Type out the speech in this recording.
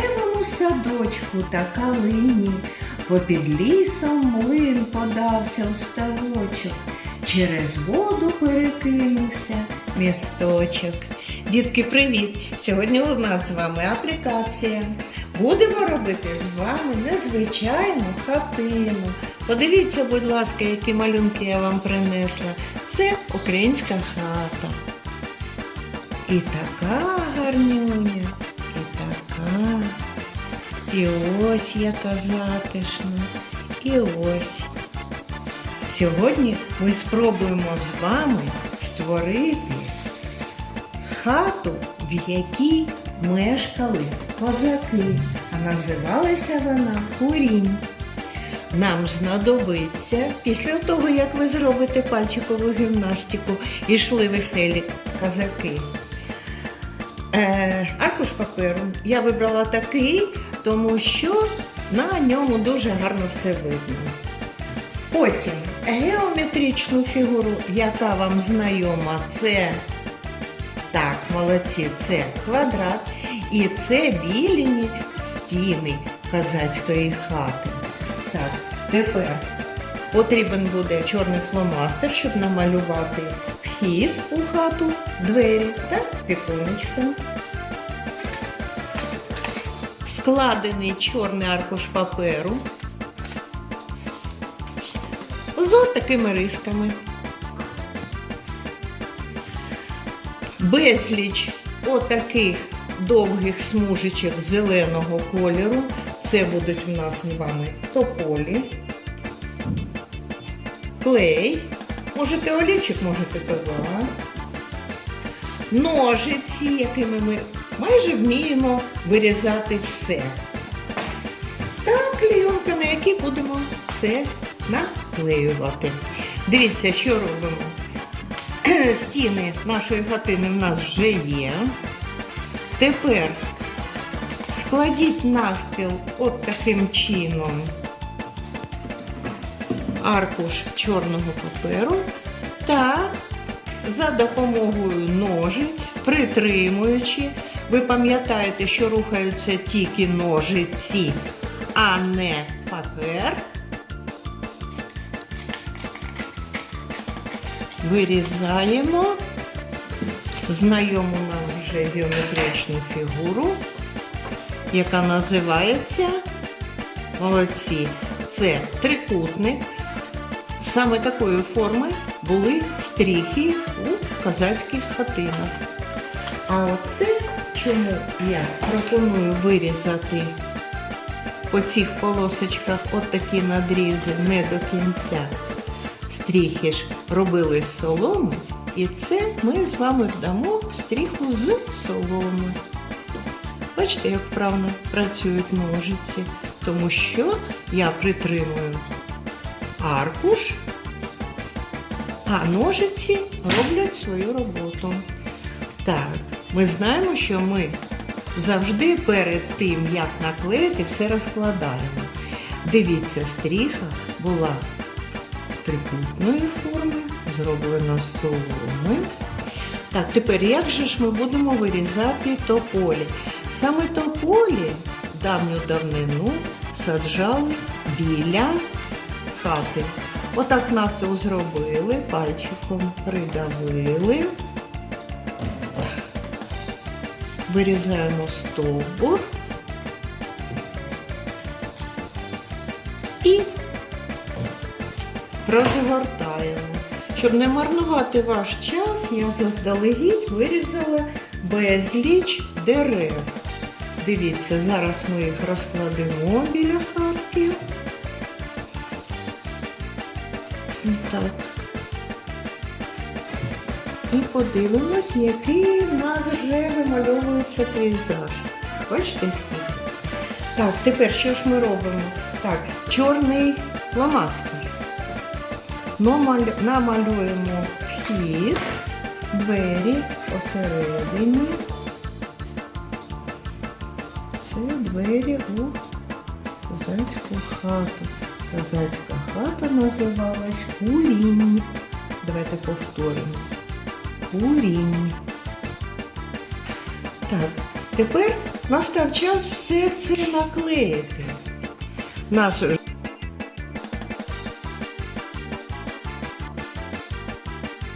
вишневому садочку та калині, попід лісом млин подався у ставочок, через воду перекинувся місточок. Дітки, привіт! Сьогодні у нас з вами аплікація. Будемо робити з вами незвичайну хатину. Подивіться, будь ласка, які малюнки я вам принесла. Це українська хата. І така гарнюня, і. І ось яка затишна. І ось. Сьогодні ми спробуємо з вами створити хату, в якій мешкали козаки, а називалася вона Курінь. Нам знадобиться після того, як ви зробите пальчикову гімнастику і йшли веселі козаки. Е, аркуш паперу я вибрала такий, тому що на ньому дуже гарно все видно. Потім геометричну фігуру, яка вам знайома, це так, молодці, це квадрат. І це біліні стіни козацької хати. Так, тепер потрібен буде чорний фломастер, щоб намалювати вхід у хату, двері та віконечко. Складений чорний аркуш паперу з такими рисками. Безліч отаких довгих смужечок зеленого кольору. Це будуть у нас з вами тополі, клей, можете олівчик, можете пива, ножиці, якими ми майже вміємо вирізати все. Та клейонка, на якій будемо все наклеювати. Дивіться, що робимо. Стіни нашої хатини в нас вже є. Тепер складіть навпіл от таким чином аркуш чорного паперу та за допомогою ножиць, притримуючи, ви пам'ятаєте, що рухаються тільки ножиці, а не папер. Вирізаємо знайому нам вже геометричну фігуру, яка називається молодці. Це трикутник. Саме такої форми були стріхи у козацьких хатинах. А оце чому я пропоную вирізати по цих полосочках отакі надрізи не до кінця. Стріхи ж робили з соломи, і це ми з вами вдамо стріху з соломи. Бачите, як вправно працюють ножиці, тому що я притримую аркуш, а ножиці роблять свою роботу. Так, ми знаємо, що ми завжди перед тим, як наклеїти, все розкладаємо. Дивіться, стріха була трикутної форми, зроблено з соломи. Так, тепер як же ж ми будемо вирізати тополі? Саме тополі давню давнину саджали біля хати. Отак навпіл зробили, пальчиком придавили. Вирізаємо стовбур і розгортаємо. Щоб не марнувати ваш час, я заздалегідь вирізала безліч дерев. Дивіться, зараз ми їх розкладемо біля хатки. Так. І подивимось, який в нас вже вимальовується пейзаж. Бачите скільки? Так, тепер що ж ми робимо? Так, чорний фломастер. Намалюємо вхід, двері посередині. Це двері у козацьку хату. Козацька хата називалась Курінь. Давайте повторимо. Курінь. Так, тепер настав час все це наклеїти. Наш